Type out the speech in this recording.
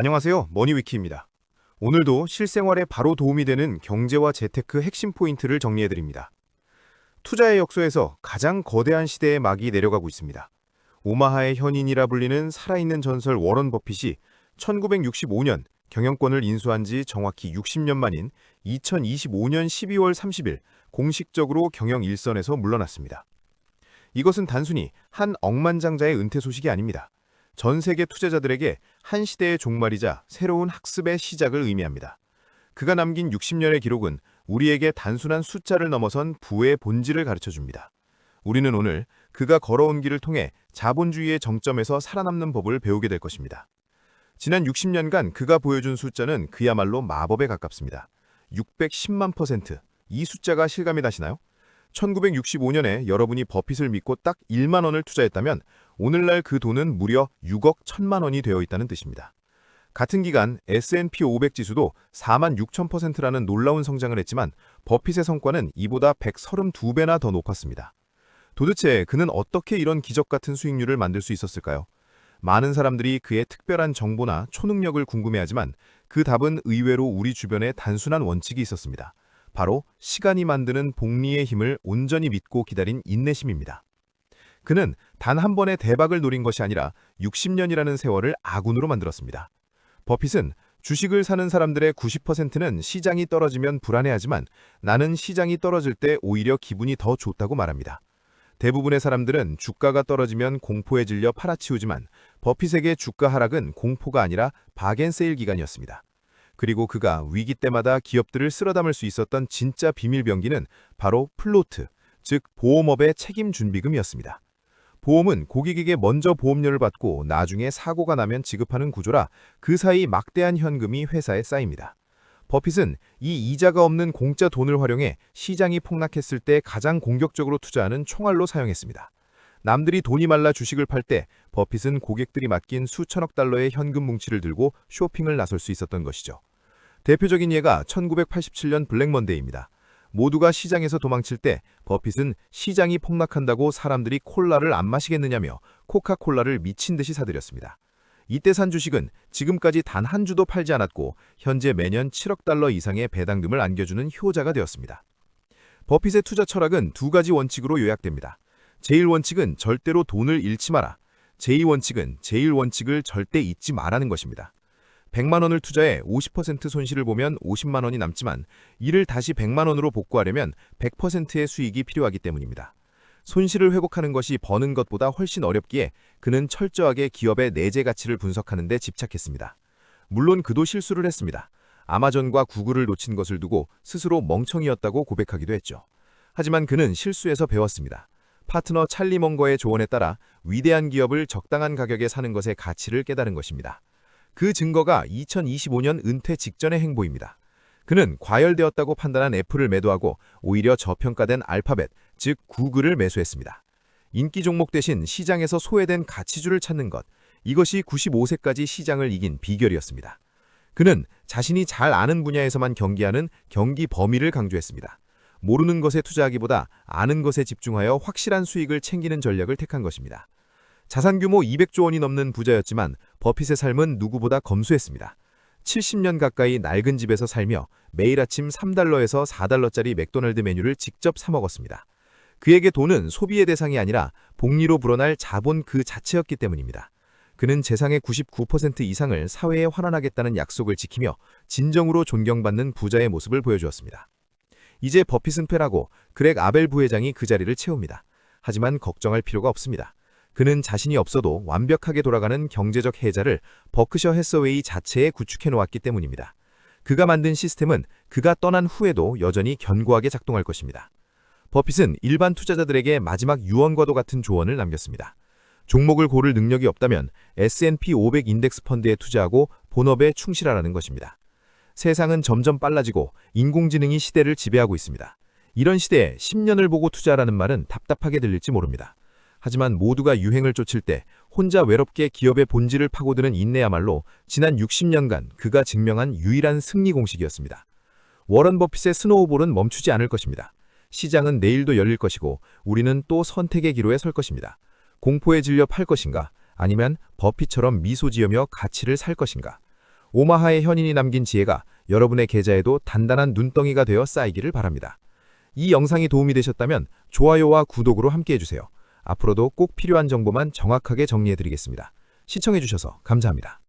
안녕하세요. 머니위키입니다. 오늘도 실생활에 바로 도움이 되는 경제와 재테크 핵심 포인트를 정리해드립니다. 투자의 역소에서 가장 거대한 시대의 막이 내려가고 있습니다. 오마하의 현인이라 불리는 살아있는 전설 워런 버핏이 1965년 경영권을 인수한 지 정확히 60년 만인 2025년 12월 30일 공식적으로 경영 일선에서 물러났습니다. 이것은 단순히 한 억만장자의 은퇴 소식이 아닙니다. 전 세계 투자자들에게 한 시대의 종말이자 새로운 학습의 시작을 의미합니다. 그가 남긴 60년의 기록은 우리에게 단순한 숫자를 넘어선 부의 본질을 가르쳐줍니다. 우리는 오늘 그가 걸어온 길을 통해 자본주의의 정점에서 살아남는 법을 배우게 될 것입니다. 지난 60년간 그가 보여준 숫자는 그야말로 마법에 가깝습니다. 610만 퍼센트. 이 숫자가 실감이 나시나요? 1965년에 여러분이 버핏을 믿고 딱 1만 원을 투자했다면 오늘날 그 돈은 무려 6억 1천만 원이 되어 있다는 뜻입니다. 같은 기간 S&P 500 지수도 4만 6천 퍼센트라는 놀라운 성장을 했지만 버핏의 성과는 이보다 132배나 더 높았습니다. 도대체 그는 어떻게 이런 기적 같은 수익률을 만들 수 있었을까요? 많은 사람들이 그의 특별한 정보나 초능력을 궁금해하지만 그 답은 의외로 우리 주변에 단순한 원칙이 있었습니다. 바로 시간이 만드는 복리의 힘을 온전히 믿고 기다린 인내심입니다. 그는 단 한 번의 대박을 노린 것이 아니라 60년이라는 세월을 아군으로 만들었습니다. 버핏은 주식을 사는 사람들의 90%는 시장이 떨어지면 불안해하지만 나는 시장이 떨어질 때 오히려 기분이 더 좋다고 말합니다. 대부분의 사람들은 주가가 떨어지면 공포에 질려 팔아치우지만 버핏에게 주가 하락은 공포가 아니라 바겐세일 기간이었습니다. 그리고 그가 위기 때마다 기업들을 쓸어담을 수 있었던 진짜 비밀병기는 바로 플로트, 즉 보험업의 책임 준비금이었습니다. 보험은 고객에게 먼저 보험료를 받고 나중에 사고가 나면 지급하는 구조라 그 사이 막대한 현금이 회사에 쌓입니다. 버핏은 이 이자가 없는 공짜 돈을 활용해 시장이 폭락했을 때 가장 공격적으로 투자하는 총알로 사용했습니다. 남들이 돈이 말라 주식을 팔 때 버핏은 고객들이 맡긴 수천억 달러의 현금 뭉치를 들고 쇼핑을 나설 수 있었던 것이죠. 대표적인 예가 1987년 블랙먼데이입니다. 모두가 시장에서 도망칠 때 버핏은 시장이 폭락한다고 사람들이 콜라를 안 마시겠느냐며 코카콜라를 미친 듯이 사들였습니다. 이때 산 주식은 지금까지 단 한 주도 팔지 않았고 현재 매년 7억 달러 이상의 배당금을 안겨주는 효자가 되었습니다. 버핏의 투자 철학은 두 가지 원칙으로 요약됩니다. 제1원칙은 절대로 돈을 잃지 마라. 제2원칙은 제1원칙을 절대 잊지 말라는 것입니다. 100만 원을 투자해 50% 손실을 보면 50만 원이 남지만 이를 다시 100만 원으로 복구하려면 100%의 수익이 필요하기 때문입니다. 손실을 회복하는 것이 버는 것보다 훨씬 어렵기에 그는 철저하게 기업의 내재 가치를 분석하는 데 집착했습니다. 물론 그도 실수를 했습니다. 아마존과 구글을 놓친 것을 두고 스스로 멍청이였다고 고백하기도 했죠. 하지만 그는 실수에서 배웠습니다. 파트너 찰리 멍거의 조언에 따라 위대한 기업을 적당한 가격에 사는 것의 가치를 깨달은 것입니다. 그 증거가 2025년 은퇴 직전의 행보입니다. 그는 과열되었다고 판단한 애플을 매도하고 오히려 저평가된 알파벳, 즉 구글을 매수했습니다. 인기 종목 대신 시장에서 소외된 가치주를 찾는 것, 이것이 95세까지 시장을 이긴 비결이었습니다. 그는 자신이 잘 아는 분야에서만 경기하는 경기 범위를 강조했습니다. 모르는 것에 투자하기보다 아는 것에 집중하여 확실한 수익을 챙기는 전략을 택한 것입니다. 자산 규모 200조 원이 넘는 부자였지만 버핏의 삶은 누구보다 검소했습니다. 70년 가까이 낡은 집에서 살며 매일 아침 3달러에서 4달러짜리 맥도날드 메뉴를 직접 사 먹었습니다. 그에게 돈은 소비의 대상이 아니라 복리로 불어날 자본 그 자체였기 때문입니다. 그는 재산의 99% 이상을 사회에 환원하겠다는 약속을 지키며 진정으로 존경받는 부자의 모습을 보여주었습니다. 이제 버핏은 패라고 그렉 아벨 부회장이 그 자리를 채웁니다. 하지만 걱정할 필요가 없습니다. 그는 자신이 없어도 완벽하게 돌아가는 경제적 해자를 버크셔 해서웨이 자체에 구축해 놓았기 때문입니다. 그가 만든 시스템은 그가 떠난 후에도 여전히 견고하게 작동할 것입니다. 버핏은 일반 투자자들에게 마지막 유언과도 같은 조언을 남겼습니다. 종목을 고를 능력이 없다면 S&P 500 인덱스 펀드에 투자하고 본업에 충실하라는 것입니다. 세상은 점점 빨라지고 인공지능이 시대를 지배하고 있습니다. 이런 시대에 10년을 보고 투자하라는 말은 답답하게 들릴지 모릅니다. 하지만 모두가 유행을 쫓을 때 혼자 외롭게 기업의 본질을 파고드는 인내야말로 지난 60년간 그가 증명한 유일한 승리 공식이었습니다. 워런 버핏의 스노우볼은 멈추지 않을 것입니다. 시장은 내일도 열릴 것이고 우리는 또 선택의 기로에 설 것입니다. 공포에 질려 팔 것인가 아니면 버핏처럼 미소 지으며 가치를 살 것인가. 오마하의 현인이 남긴 지혜가 여러분의 계좌에도 단단한 눈덩이가 되어 쌓이기를 바랍니다. 이 영상이 도움이 되셨다면 좋아요와 구독으로 함께해주세요. 앞으로도 꼭 필요한 정보만 정확하게 정리해드리겠습니다. 시청해주셔서 감사합니다.